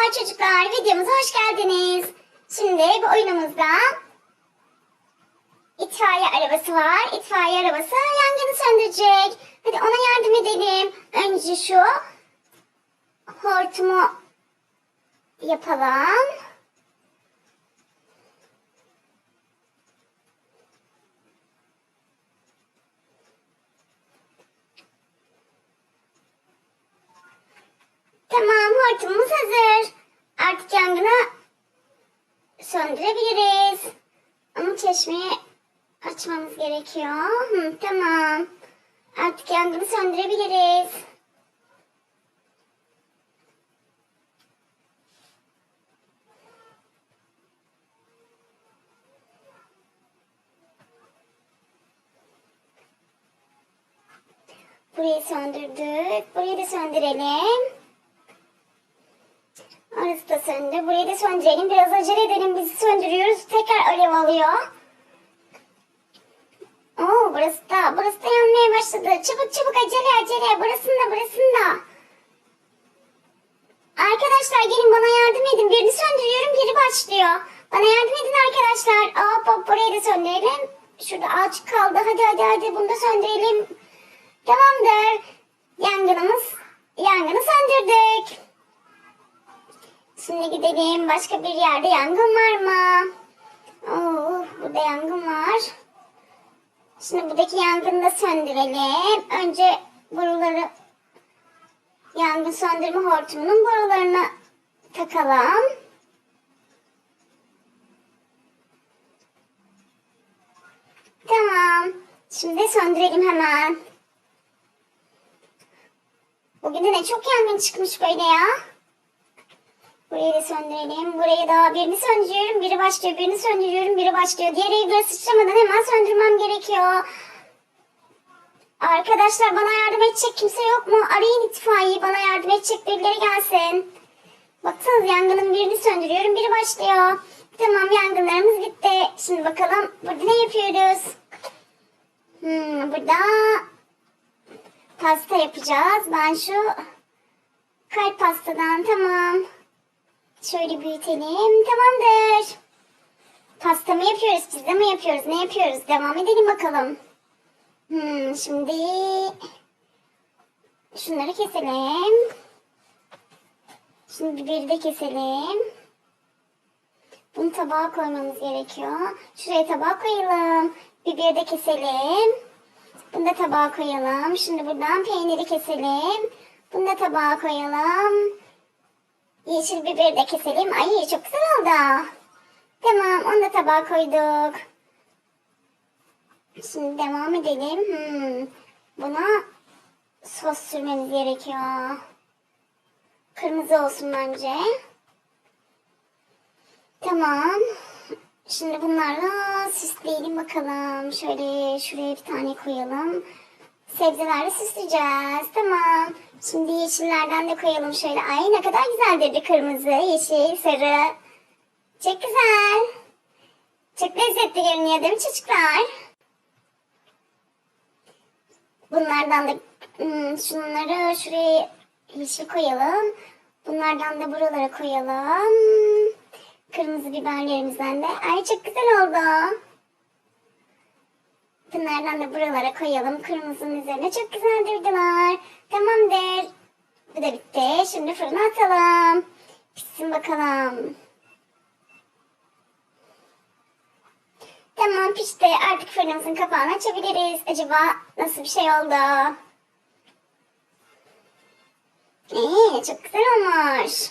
Merhaba çocuklar, videomuza hoş geldiniz. Şimdi bu oyunumuzda itfaiye arabası var. İtfaiye arabası yangını söndürecek. Hadi ona yardım edelim. Önce şu hortumu yapalım. Hortumumuz hazır. Artık yangını söndürebiliriz. Ama çeşmeyi açmamız gerekiyor. Hı, tamam. Artık yangını söndürebiliriz. Burayı söndürdük. Burayı da söndürelim. Orası da söndü. Burayı da söndürelim. Biraz acele edelim. Bizi söndürüyoruz. Tekrar alev alıyor. Oo, burası da, burası da yanmaya başladı. Çabuk çabuk acele acele. Burasında burasında. Arkadaşlar gelin bana yardım edin. Birini söndürüyorum biri başlıyor. Bana yardım edin arkadaşlar. Hop hop burayı da söndürelim. Şurada ağaç kaldı. Hadi hadi hadi bunu da söndürelim. Tamamdır. Yangınımız, yangını söndürdük. Şimdi gidelim. Başka bir yerde yangın var mı? Oo, burada yangın var. Şimdi buradaki yangını da söndürelim. Önce boruları yangın söndürme hortumunun borularını takalım. Tamam. Şimdi söndürelim hemen. Bugün de ne çok yangın çıkmış böyle ya. Burayı da söndürelim. Burayı da birini söndürüyorum. Biri başlıyor. Birini söndürüyorum. Biri başlıyor. Diğer evlere sıçramadan hemen söndürmem gerekiyor. Arkadaşlar bana yardım edecek kimse yok mu? Arayın itfaiyeyi. Bana yardım edecek birileri gelsin. Baksanız yangının birini söndürüyorum. Biri başlıyor. Tamam yangınlarımız bitti. Şimdi bakalım burada ne yapıyoruz? Hmm, burada pasta yapacağız. Ben şu kalp pastadan tamam. Şöyle büyütelim. Tamamdır. Pasta mı yapıyoruz? Pizza mı yapıyoruz? Ne yapıyoruz? Devam edelim bakalım. Hmm, şimdi şunları keselim. Şimdi biberi de keselim. Bunu tabağa koymamız gerekiyor. Şuraya tabağa koyalım. Biberi de keselim. Bunu da tabağa koyalım. Şimdi buradan peyniri keselim. Bunu da tabağa koyalım. Yeşil biberi de keselim. Ay çok güzel oldu. Tamam onu da tabağa koyduk. Şimdi devam edelim. Hmm. Buna sos sürmemiz gerekiyor. Kırmızı olsun bence. Tamam. Şimdi bunlarla süsleyelim bakalım. Şöyle şuraya bir tane koyalım. Sebzelerle süsleyeceğiz. Tamam. Şimdi yeşillerden de koyalım şöyle. Ay ne kadar güzel dedi kırmızı, yeşil, sarı. Çok güzel. Çok lezzetli görünüyor değil mi çocuklar? Bunlardan da hmm, şunları şuraya yeşil koyalım. Bunlardan da buralara koyalım. Kırmızı biberlerimizden de. Ay çok güzel oldu. Bunlardan da buralara koyalım. Kırmızının üzerine çok güzel durdular. Tamamdır. Bu da bitti. Şimdi fırına atalım. Pişsin bakalım. Tamam pişti. Artık fırınımızın kapağını açabiliriz. Acaba nasıl bir şey oldu? Ee, çok güzel olmuş.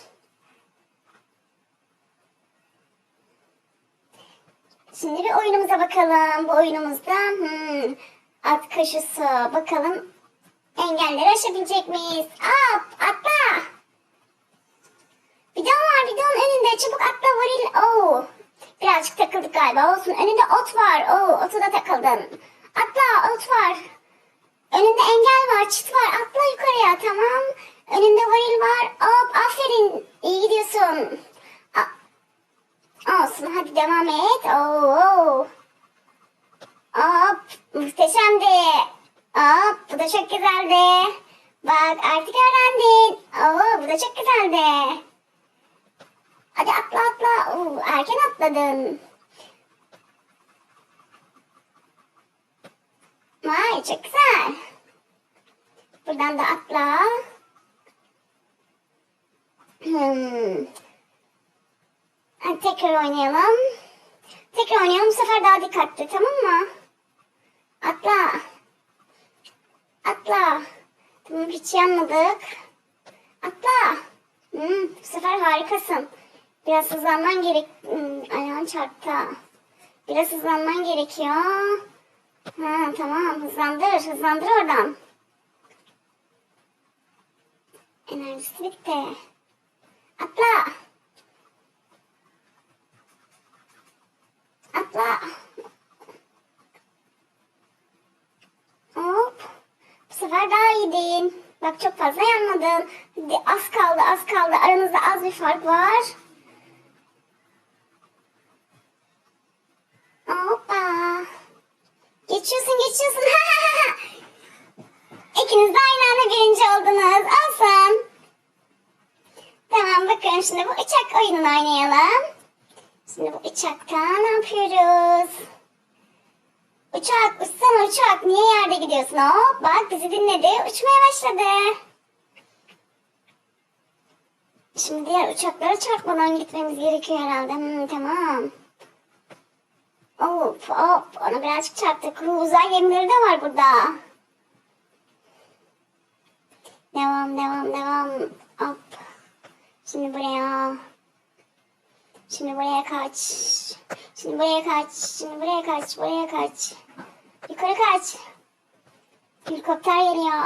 Şimdi bir oyunumuza bakalım. Bu oyunumuzda hmm, at koşusu. Bakalım engelleri aşabilecek miyiz? At, atla. Bidon var bidon önünde. Çabuk atla varil. Oo. Birazcık takıldık galiba. Olsun. Önünde ot var. Oo, otu da takıldın. Atla, ot var. Önünde engel var, çit var. Atla yukarıya, tamam. Önünde varil var. Hop, aferin. İyi gidiyorsun. Devam et. Oo. Hop, muhteşemdi. Hop, bu da çok güzeldi. Bak, artık öğrendin. Oo, bu da çok güzeldi. Hadi atla atla. Oo, erken atladın. Vay çok güzel. Buradan da atla. Hmm. Tekrar oynayalım. Tekrar oynayalım. Bu sefer daha dikkatli tamam mı? Atla. Atla. Tamam hiç yanmadık. Atla. Hmm, bu sefer harikasın. Biraz hızlanman gerek... Hmm, ayağın çarptı. Biraz hızlanman gerekiyor. Ha, tamam hızlandır. Hızlandır oradan. Enerjisi bitti. Atla. Hop. Bu sefer daha iyiydin. Bak çok fazla yanmadın. Az kaldı az kaldı. Aranızda az bir fark var. Hoppa. Geçiyorsun geçiyorsun. İkiniz de aynı anda birinci oldunuz. Olsun. Tamam bakın şimdi bu uçak oyununu oynayalım. Şimdi bu uçakta ne yapıyoruz? Uçak uçsana uçak niye yerde gidiyorsun? Hop bak bizi dinledi uçmaya başladı. Şimdi diğer uçaklara çarpmadan gitmemiz gerekiyor herhalde. Hmm, tamam. Hop hop ona birazcık çarptık. Uzay gemileri de var burada. Devam devam devam. Hop. Şimdi buraya. Şimdi buraya kaç. Şimdi buraya kaç. Şimdi buraya kaç. Buraya kaç. Yukarı kaç. Helikopter geliyor.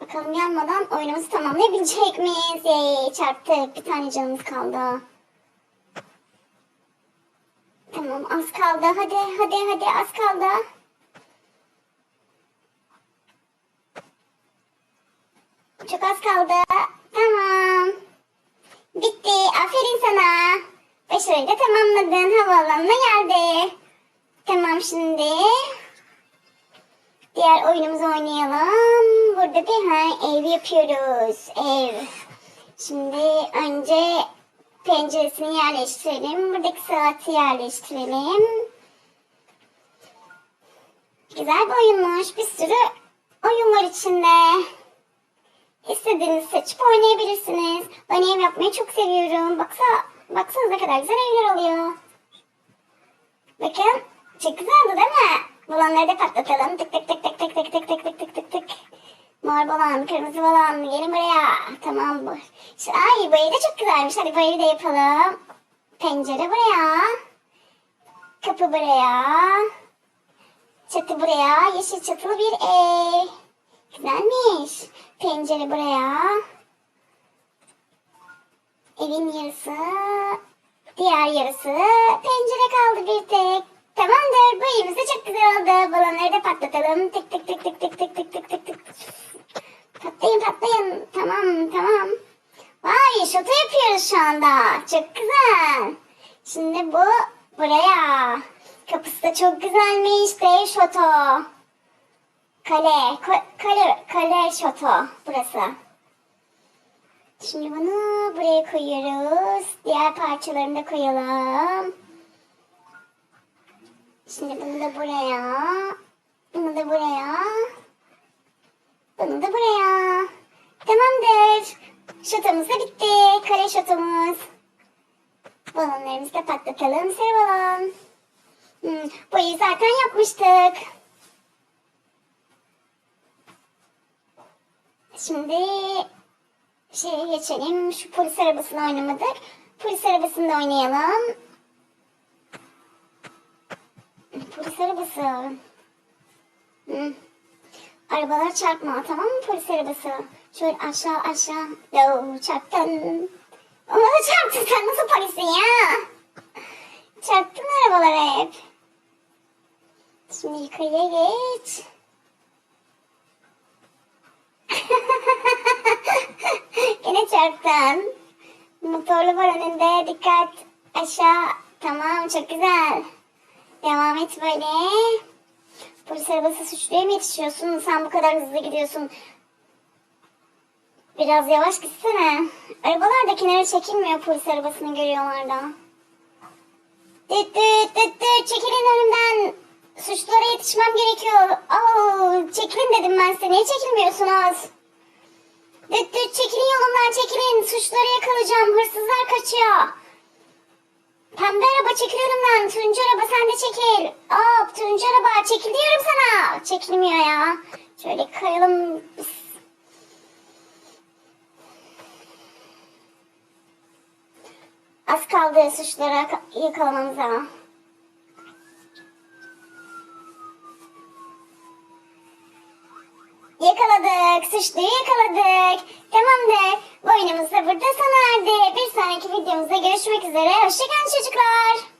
Bakalım yanmadan oyunumuzu tamamlayabilecek miyiz? Yay, çarptık. Bir tane canımız kaldı. Tamam az kaldı. Hadi hadi hadi az kaldı. Çok az kaldı. Tamam. Bitti. Aferin sana. Başarıyla tamamladın. Havaalanına geldi. Tamam şimdi. Diğer oyunumuzu oynayalım. Burada bir ha, ev yapıyoruz. Ev. Şimdi önce penceresini yerleştirelim. Buradaki saati yerleştirelim. Güzel bir oyunmuş. Bir sürü oyun var içinde. İstediğinizi seçip oynayabilirsiniz. Ben yapmayı çok seviyorum. Baksa, baksanıza ne kadar güzel evler oluyor. Bakın çok güzel oldu değil mi? Balonları da patlatalım. Tık tık tık tık tık tık tık tık tık tık tık tık. Mor balon, kırmızı balon. Gelin buraya. Tamam bu. Ay bu ev de çok güzelmiş. Hadi bu evi de yapalım. Pencere buraya. Kapı buraya. Çatı buraya. Yeşil çatılı bir ev. Güzelmiş. Pencere buraya. Evin yarısı. Diğer yarısı. Pencere kaldı bir tek. Tamamdır. Bu evimiz de çok güzel oldu. Balonları da patlatalım. Tık tık tık tık tık tık tık tık tık tık. Patlayın patlayın. Tamam tamam. Vay şoto yapıyoruz şu anda. Çok güzel. Şimdi bu buraya. Kapısı da çok güzelmiş. Dev şoto. Kale, kale, kale şoto burası. Şimdi bunu buraya koyuyoruz. Diğer parçalarını da koyalım. Şimdi bunu da buraya. Bunu da buraya. Bunu da buraya. Tamamdır. Şotomuz da bitti. Kare şotomuz. Balonlarımızı da patlatalım. Sarı balon. Hmm, boyayı zaten yapmıştık. Şimdi şeye geçelim. Şu polis arabasını oynamadık. Polis arabasında oynayalım. Polis arabası. Hı. Arabalar çarpma tamam mı polis arabası? Şöyle aşağı aşağı. Yo, çarptın. Ona da çarptın sen nasıl polisin ya? Çarptın arabalara hep. Şimdi yukarıya geç. Yine çarptın. Motorlu var önünde. Dikkat. Aşağı. Tamam çok güzel. Devam et böyle. Polis arabası suçluya mı yetişiyorsun? Sen bu kadar hızlı gidiyorsun. Biraz yavaş gitsene. Arabalar da kenara çekilmiyor polis arabasını görüyorlar da. Düt düt düt düt çekilin önümden. Suçlulara yetişmem gerekiyor. Aa, çekilin dedim ben size. Niye çekilmiyorsunuz? Düt düt çekilin yolumdan çekilin. Suçluları yakalayacağım. Hırsızlar kaçıyor. Pembe araba çekil önümden. Turuncu araba sen de çekil. Hop turuncu araba çekil diyorum sana. Çekilmiyor ya. Şöyle kayalım. Az kaldı suçları yaka- yakalamamıza. Suçluyu yakaladık. Tamamdır. Bu oyunumuz da burada sona erdi. Bir sonraki videomuzda görüşmek üzere. Hoşçakalın çocuklar.